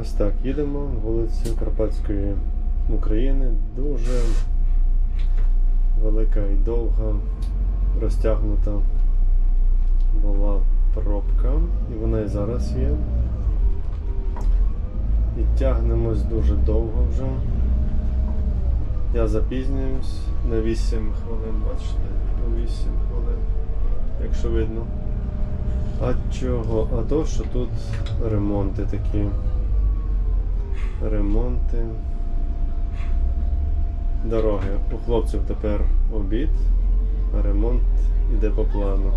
Ось так, їдемо вулицю Карпатської України. Дуже велика і довга, розтягнута була пробка, і вона і зараз є. І тягнемось дуже довго вже. Я запізнююсь на 8 хвилин, бачите? На 8 хвилин, якщо видно. А чого? А то, що тут ремонти такі. Ремонти. Дороги. У хлопців тепер обід, а ремонт іде по плану.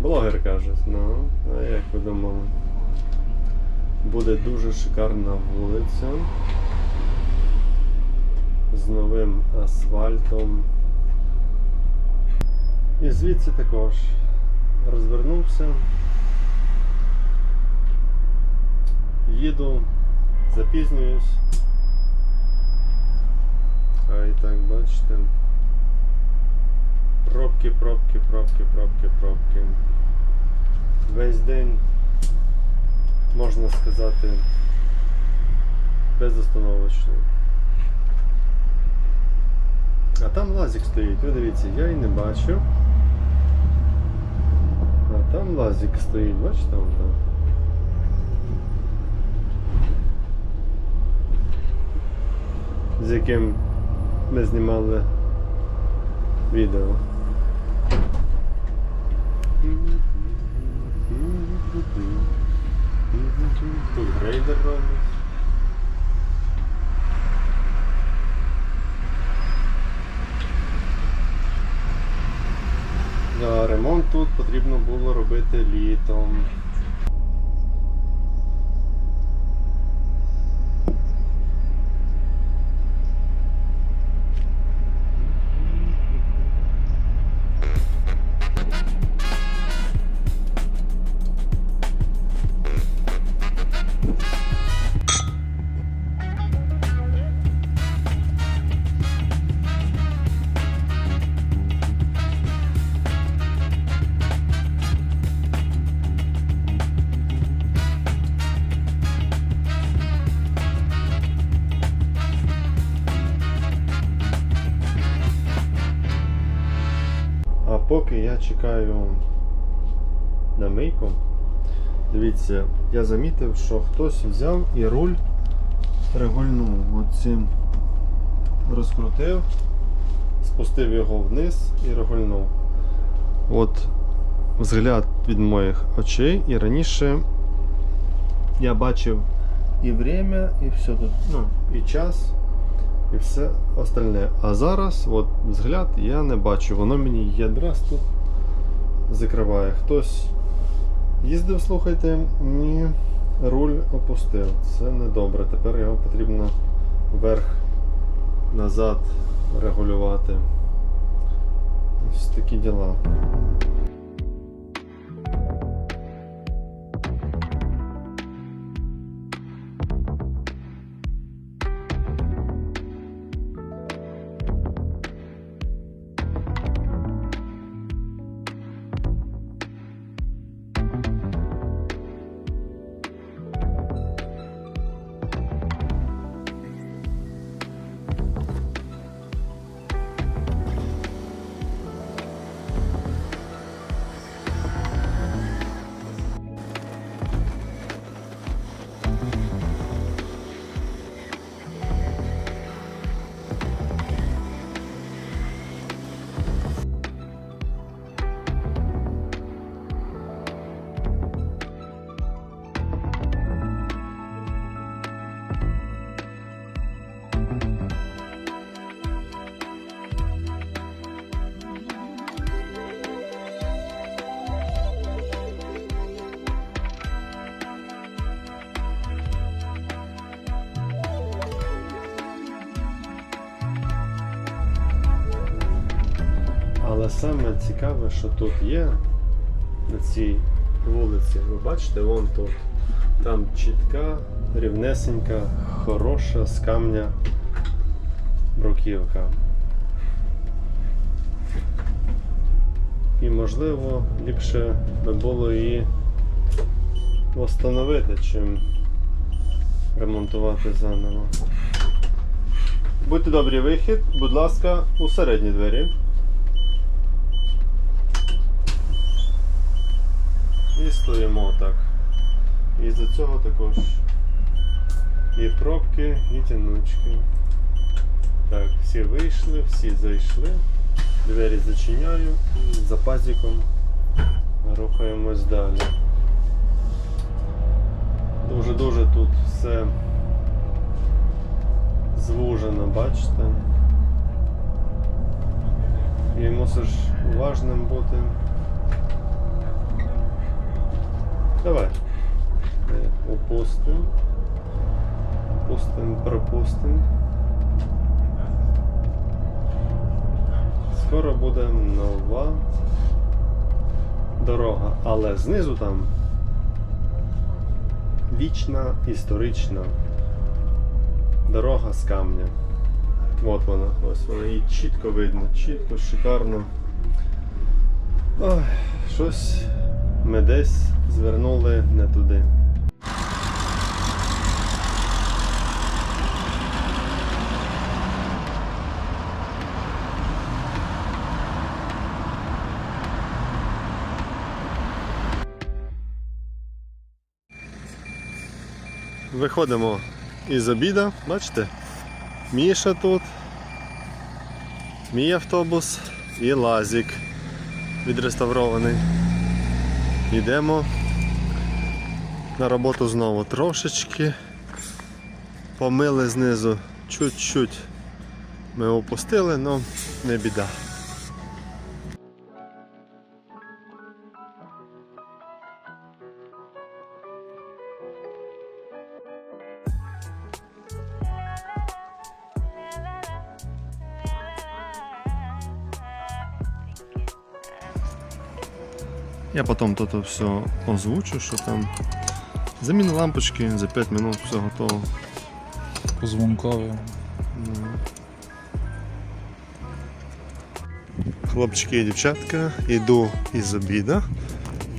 Блогер каже, ну, а як ви думали? Буде дуже шикарна вулиця з новим асфальтом. І звідси також розвернувся. Їду, запізнююсь. А і так, бачите. Пробки, пробки, пробки, пробки, пробки. Весь день, можна сказати, безостановочно. А там лазик стоїть, ви дивіться, я і не бачив. А там лазик стоїть, бачите вон там. З яким ми знімали відео. Тут грейдер робить. Ремонт тут потрібно було робити літом. Чекаю на мийку, дивіться, я замітив, що хтось взяв і руль регульнув. Оцим розкрутив, спустив його вниз і регульнув. От взгляд від моїх очей, і раніше я бачив і время, і все тут, ну, і час і все остальне. А зараз, от взгляд, я не бачу. Воно мені ядрас тут закриває. Хтось їздив, слухайте, ні, руль опустив. Це недобре. Тепер його потрібно вверх-назад регулювати. Ось такі діла. Саме цікаве, що тут є на цій вулиці, ви бачите, вон тут. Там чітка, рівнесенька, хороша з камня бруківка. І можливо ліпше би було її встановити, чим ремонтувати заново. Будьте добрі, вихід, будь ласка, у середні двері. І стоїмо так. І за цього також і пробки, і тянучки. Так, всі вийшли, всі зайшли. Двері зачиняю і за пазиком рухаємось далі. Дуже-дуже тут все звужено, бачите. І мусиш уважним бути. Давай. Опустим. Опустим, пропустим. Скоро буде нова дорога, але знизу там вічна історична дорога з камня. От вона, ось вона її чітко видно, чітко, шикарно. Ой, щось ми десь звернули не туди. Виходимо із обіда, бачите? Міша тут, мій автобус і лазік відреставрований. Йдемо на роботу знову трошечки. Помили знизу чуть-чуть. Ми опустили, але не біда. Я потім тут все озвучу, що там. Заміна лампочки за 5 минут все готово. Позвонкові. Хлопчики і дівчатка, йду із обіда.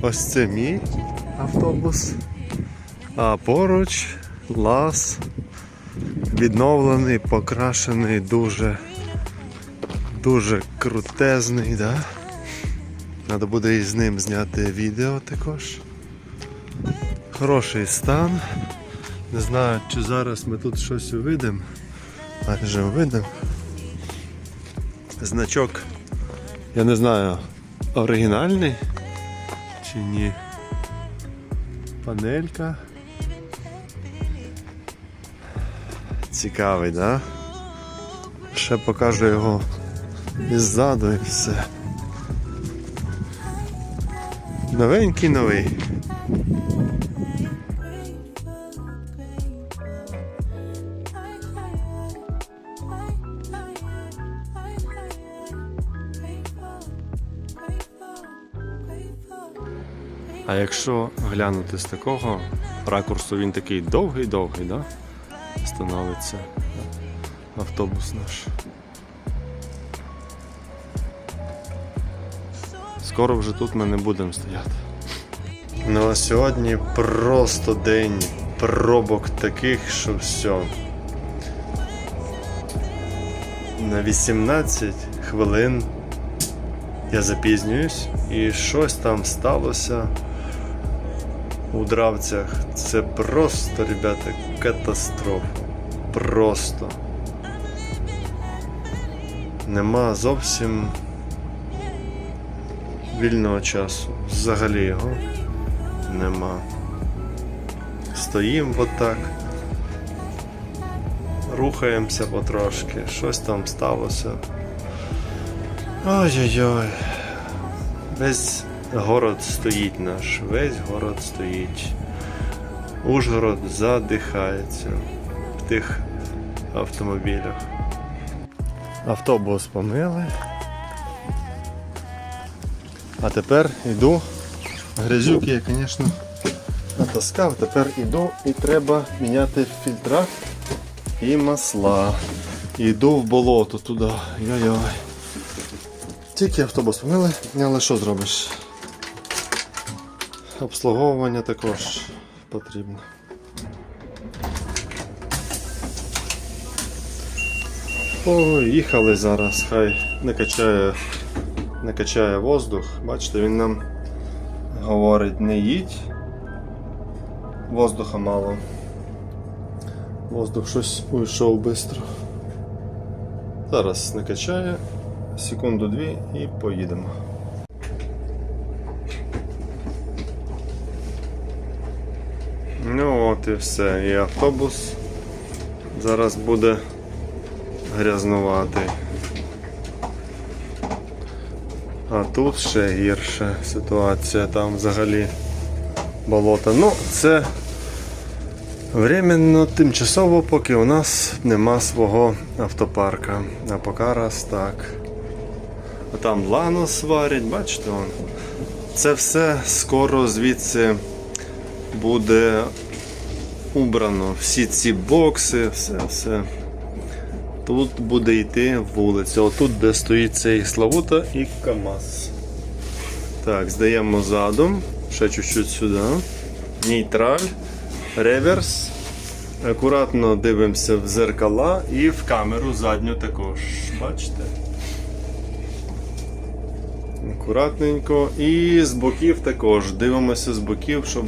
Ось це мій автобус. А поруч лас відновлений, покрашений, дуже, дуже крутезний, да? Треба буде і з ним зняти відео також. Хороший стан. Не знаю, чи зараз ми тут щось увидимо. Майже увидимо. Значок, я не знаю, оригінальний чи ні. Панелька. Цікавий, да? Ще покажу його іззаду і все. Новенький новий. А якщо глянути з такого ракурсу, він такий довгий-довгий, да? становиться автобус наш. Скоро вже тут ми не будемо стояти. Ну а сьогодні просто день пробок таких, що все. На 18 хвилин я запізнююсь і щось там сталося у дравцях. Це просто, ребята, катастрофа. Просто. Нема зовсім вільного часу. Взагалі його нема. Стоїмо отак. Рухаємося потрошки, щось там сталося. Ой-ой-ой. Весь город стоїть наш, весь город стоїть. Ужгород задихається в тих автомобілях. Автобус помили. А тепер йду. Грязюки я, звісно, натаскав. Тепер йду і треба міняти фільтра і масла. Йду в болото туди. Йой-йой. Тільки автобус помили, але що зробиш? обслуговування також потрібно. Поїхали зараз, хай не качає, не качає воздух, бачите, він нам говорить не їдь, воздуха мало. Воздух щось уйшов швидко. Зараз накачає, секунду-дві і поїдемо. Ну от і все. І автобус зараз буде грязнуватий. А тут ще гірша ситуація, там взагалі болото. Ну, це временно тимчасово, поки у нас нема свого автопарка. А поки раз так. А там лано сварять, бачите. Це все скоро звідси буде убрано. Всі ці бокси, все, все. Тут буде йти вулиця. Отут, де стоїть цей Славута і КАМАЗ. Так, здаємо задом. Ще чуть-чуть сюди. Нейтраль. Реверс. Акуратно дивимося в зеркала і в камеру задню також. Бачите? Акуратненько. І з боків також. Дивимося з боків, щоб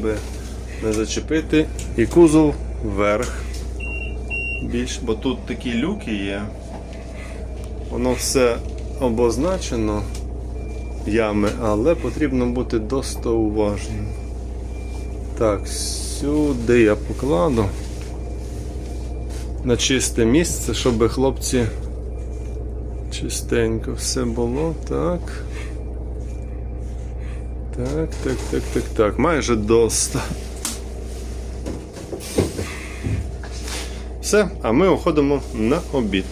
не зачепити. І кузов вверх. Більш, бо тут такі люки є. Воно все обозначено ями, але потрібно бути досить уважним. Так, сюди я покладу на чисте місце, щоб хлопці чистенько все було. Так. Так, так, так, так, так. Майже доста. Все, а ми уходимо на обід.